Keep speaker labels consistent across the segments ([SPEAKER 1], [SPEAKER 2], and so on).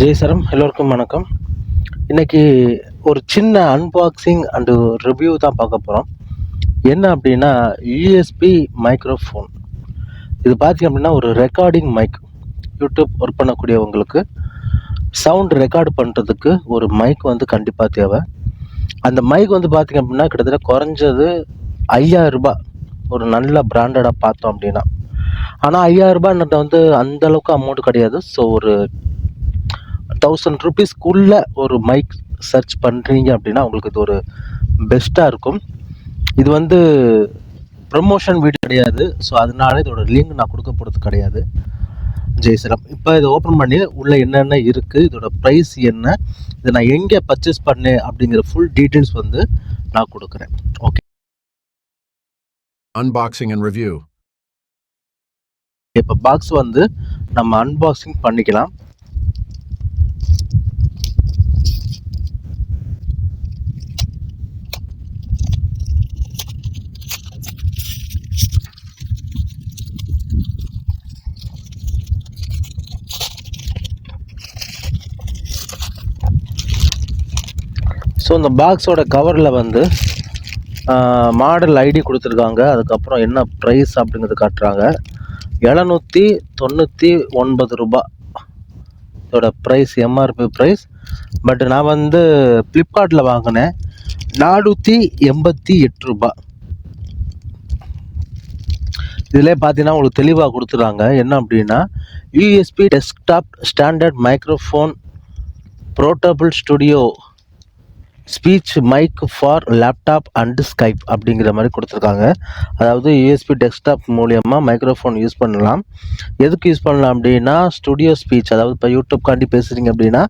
[SPEAKER 1] ஜெய் சரம் எல்லோருக்கும் வணக்கம். இன்னைக்கு ஒரு சின்ன அன்பாக்சிங் அண்டு ரிவ்யூ தான் பார்க்க போகிறோம் என்ன அப்படின்னா யூஎஸ்பி மைக்ரோஃபோன் இது பார்த்திங்க அப்படின்னா ஒரு ரெக்கார்டிங் மைக் யூடியூப் ஒர்க் பண்ணக்கூடியவங்களுக்கு சவுண்ட் ரெக்கார்டு பண்ணுறதுக்கு ஒரு மைக் வந்து கண்டிப்பாக தேவை. அந்த மைக் வந்து பார்த்திங்க அப்படின்னா கிட்டத்தட்ட குறைஞ்சது ஐயாயிரரூபா ஒரு நல்ல பிராண்டடாக பார்த்தோம் அப்படின்னா. ஆனால் ஐயாயிரரூபான்றது வந்து அந்த அளவுக்கு அமௌண்ட் கிடையாது. ஸோ ஒரு தௌசண்ட் ருபீஸ்க்குள்ளே ஒரு மைக் சர்ச் பண்ணுறீங்க அப்படின்னா உங்களுக்கு இது ஒரு பெஸ்ட்டாக இருக்கும். இது வந்து ப்ரமோஷன் வீடியோ கிடையாது. ஸோ அதனால இதோட லிங்க் நான் கொடுக்க போகிறது கிடையாது. ஜெய்சரம் இப்போ இதை ஓப்பன் பண்ணி உள்ளே என்னென்ன இருக்குது இதோட ப்ரைஸ் என்ன இதை நான் எங்கே பர்ச்சேஸ் பண்ணேன் அப்படிங்கிற ஃபுல் டீட்டெயில்ஸ் வந்து நான் கொடுக்குறேன். Okay
[SPEAKER 2] Unboxing and review.
[SPEAKER 1] இப்போ பாக்ஸ் வந்து நம்ம அன்பாக்சிங் பண்ணிக்கலாம். ஸோ இந்த பாக்ஸோட கவரில் வந்து மாடல் ஐடி கொடுத்துருக்காங்க. அதுக்கப்புறம் என்ன ப்ரைஸ் அப்படிங்கிறது காட்டுறாங்க. எழுநூற்றி தொண்ணூற்றி ஒன்பது ரூபா. இதோட ப்ரைஸ் எம்ஆர்பி ப்ரைஸ் பட் நான் வந்து ஃப்ளிப்கார்ட்டில் வாங்கினேன். நானூற்றி எண்பத்தி எட்டு ரூபாய் இதில் பார்த்தீங்கன்னா உங்களுக்கு தெளிவாக கொடுத்துறாங்க. என்ன அப்படின்னா USB desktop standard microphone portable studio speech mic for laptop and Skype அப்படிங்கிற மாதிரி கொடுத்துருக்காங்க. அதாவது யூஎஸ்பி டெஸ்க்டாப் மூலியமாக மைக்ரோஃபோன் யூஸ் பண்ணலாம். எதுக்கு யூஸ் பண்ணலாம் அப்படின்னா ஸ்டுடியோ ஸ்பீச் அதாவது இப்போ யூடியூப் காண்டி பேசுகிறீங்க அப்படின்னா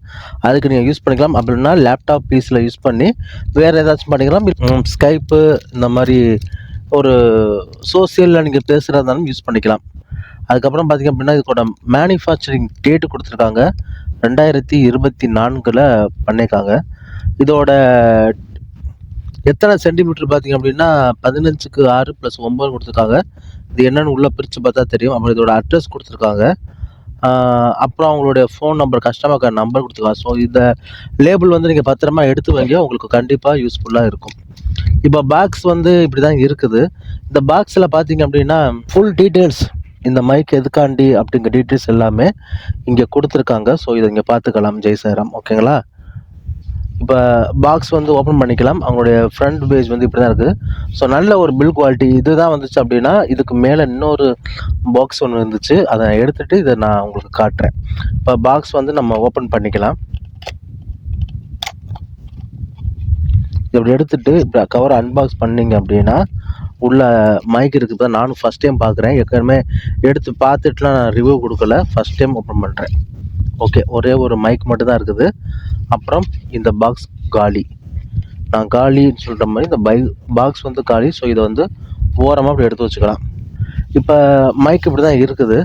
[SPEAKER 1] அதுக்கு நீங்கள் யூஸ் பண்ணிக்கலாம். அப்படின்னா லேப்டாப் பீஸில் யூஸ் பண்ணி வேறு ஏதாச்சும் பண்ணிக்கலாம். ஸ்கைப்பு இந்த மாதிரி ஒரு சோசியலில் நீங்கள் பேசுகிறதாலும் யூஸ் பண்ணிக்கலாம். அதுக்கப்புறம் பார்த்திங்க அப்படின்னா இதோட மேனுஃபேக்சரிங் டேட்டு கொடுத்துருக்காங்க. ரெண்டாயிரத்தி இருபத்தி நான்கில் பண்ணியிருக்காங்க இதோட எத்தனை சென்டிமீட்டர் பார்த்தீங்க அப்படின்னா பதினஞ்சுக்கு ஆறு ப்ளஸ் ஒம்பது கொடுத்துருக்காங்க. இது என்னென்னு உள்ளே பிரித்து பார்த்தா தெரியும். அப்புறம் இதோட அட்ரஸ் கொடுத்துருக்காங்க. அப்புறம் அவங்களுடைய phone number customer care number கொடுத்துருக்காங்க. ஸோ இந்த லேபிள் வந்து நீங்கள் பத்திரமா எடுத்து வைங்க. உங்களுக்கு கண்டிப்பாக யூஸ்ஃபுல்லாக இருக்கும். இப்போ பாக்ஸ் வந்து இப்படி தான் இருக்குது. இந்த பாக்ஸில் பார்த்தீங்க அப்படின்னா ஃபுல் டீட்டெயில்ஸ் இந்த மைக் எதுக்காண்டி அப்படிங்கிற டீட்டெயில்ஸ் எல்லாமே இங்கே கொடுத்துருக்காங்க. ஸோ இதை இங்கே பார்த்துக்கலாம். ஜெய் ஓகேங்களா இப்போ பாக்ஸ் வந்து ஓப்பன் பண்ணிக்கலாம். அவங்களுடைய ஃப்ரண்ட் பேஜ் வந்து இப்படி தான் இருக்குது ஸோ நல்ல ஒரு பில் குவாலிட்டி இதுதான் வந்துச்சு அப்படின்னா இதுக்கு மேலே இன்னொரு பாக்ஸ் ஒன்று இருந்துச்சு. அதை எடுத்துகிட்டு இதை நான் உங்களுக்கு காட்டுறேன். இப்போ பாக்ஸ் வந்து நம்ம ஓப்பன் பண்ணிக்கலாம். இப்படி எடுத்துட்டு இப்போ கவர் அன்பாக்ஸ் பண்ணிங்க அப்படின்னா உள்ள மைக் இருக்குது தான் நானும் ஃபஸ்ட் டைம் பார்க்குறேன். ஏற்கனவே எடுத்து பார்த்துட்டுலாம் நான் ரிவ்யூ கொடுக்கல. ஃபஸ்ட் டைம் ஓப்பன் பண்ணுறேன் ஓகே ஒரே ஒரு மைக் மட்டும் தான் இருக்குது. அப்புறம் இந்த பாக்ஸ் காலி. நான் காலின்னு சொல்கிற மாதிரி இந்த பை பாக்ஸ் வந்து காலி. ஸோ இதை வந்து ஓரமாக அப்படி எடுத்து வச்சுக்கலாம். இப்போ மைக் இப்படி தான் இருக்குது.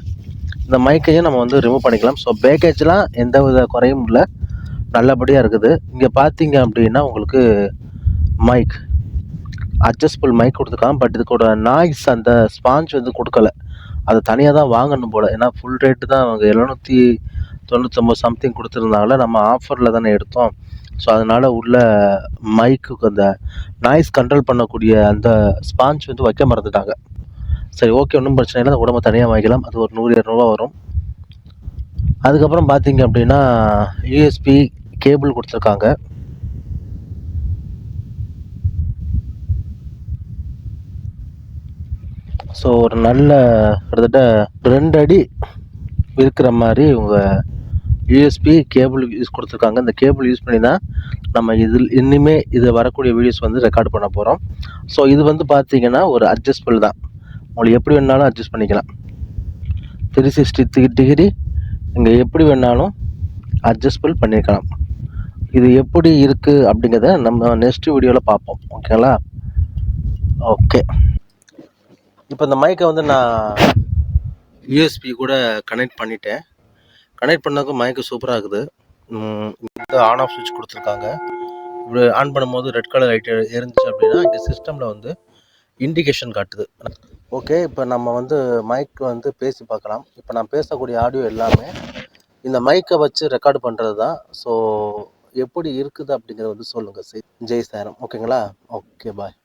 [SPEAKER 1] இந்த மைக்கையும் நம்ம வந்து ரிமூவ் பண்ணிக்கலாம். ஸோ பேக்கேஜ்லாம் எந்த வித குறையும் இல்லை. நல்லபடியாக இருக்குது. இங்கே பார்த்தீங்க அப்படின்னா உங்களுக்கு மைக் அட்ஜஸ்டபிள் மைக் கொடுத்துருக்காங்க பட் இதுக்கோட நாய்ஸ் அந்த ஸ்பாஞ்ச் வந்து கொடுக்கல. அது தனியாக தான் வாங்கணும் போல். ஏன்னா ஃபுல் ரேட்டு தான். அவங்க எழுநூற்றி தொண்ணூற்றொம்பது சம்திங் கொடுத்துருந்தாங்களே நம்ம ஆஃபரில் தானே எடுத்தோம். ஸோ அதனால் உள்ள மைக்குக்கு அந்த நாய்ஸ் கண்ட்ரோல் பண்ணக்கூடிய அந்த ஸ்பாஞ்ச் வந்து வைக்க மறந்துட்டாங்க. சரி ஓகே ஒன்றும் பிரச்சனை இல்லை. உடம்பு தனியாக வாங்கிக்கலாம். அது ஒரு நூறு இரநூறுவா வரும். அதுக்கப்புறம் பார்த்தீங்க அப்படின்னா யூஎஸ்பி கேபிள் கொடுத்துருக்காங்க. ஸோ ஒரு நல்ல கிட்டத்தட்ட ரெண்டு அடி இருக்கிற மாதிரி உங்கள் யூஎஸ்பி கேபிள் யூஸ் கொடுத்துருக்காங்க. இந்த கேபிள் யூஸ் பண்ணி தான் நம்ம இதில் இன்னுமே இது வரக்கூடிய வீடியோஸ் வந்து ரெக்கார்ட் பண்ண போகிறோம் ஸோ இது வந்து பார்த்தீங்கன்னா ஒரு அட்ஜஸ்டபிள் தான். உங்களுக்கு எப்படி வேணாலும் அட்ஜஸ்ட் பண்ணிக்கலாம். த்ரீ சிக்ஸ்டி டிகிரி இங்கே எப்படி வேணாலும் அட்ஜஸ்டபிள் பண்ணிக்கலாம் இது எப்படி இருக்குது அப்படிங்கிறத நம்ம நெக்ஸ்ட் வீடியோவில் பார்ப்போம். ஓகேங்களா ஓகே இப்போ இந்த மைக்கை வந்து நான் யூஎஸ்பி கூட கனெக்ட் பண்ணிட்டேன். கனெக்ட் பண்ணதுக்கு மைக்கு சூப்பராக இருக்குது. ம், ஆன் ஆஃப் சுவிட்ச் கொடுத்துருக்காங்க. இப்படி ஆன் பண்ணும்போது ரெட் கலர் லைட் எரிஞ்சிச்சு அப்படின்னா இங்கே சிஸ்டமில் வந்து இண்டிகேஷன் காட்டுது. ஓகே இப்போ நம்ம வந்து மைக் வந்து பேசி பார்க்கலாம். இப்போ நான் பேசக்கூடிய ஆடியோ எல்லாமே இந்த மைக்கை வச்சு ரெக்கார்டு பண்ணுறது தான் ஸோ எப்படி இருக்குது அப்படிங்கிறத வந்து சொல்லுங்கள் ஜெய் சாரம் ஓகேங்களா ஓகே பாய்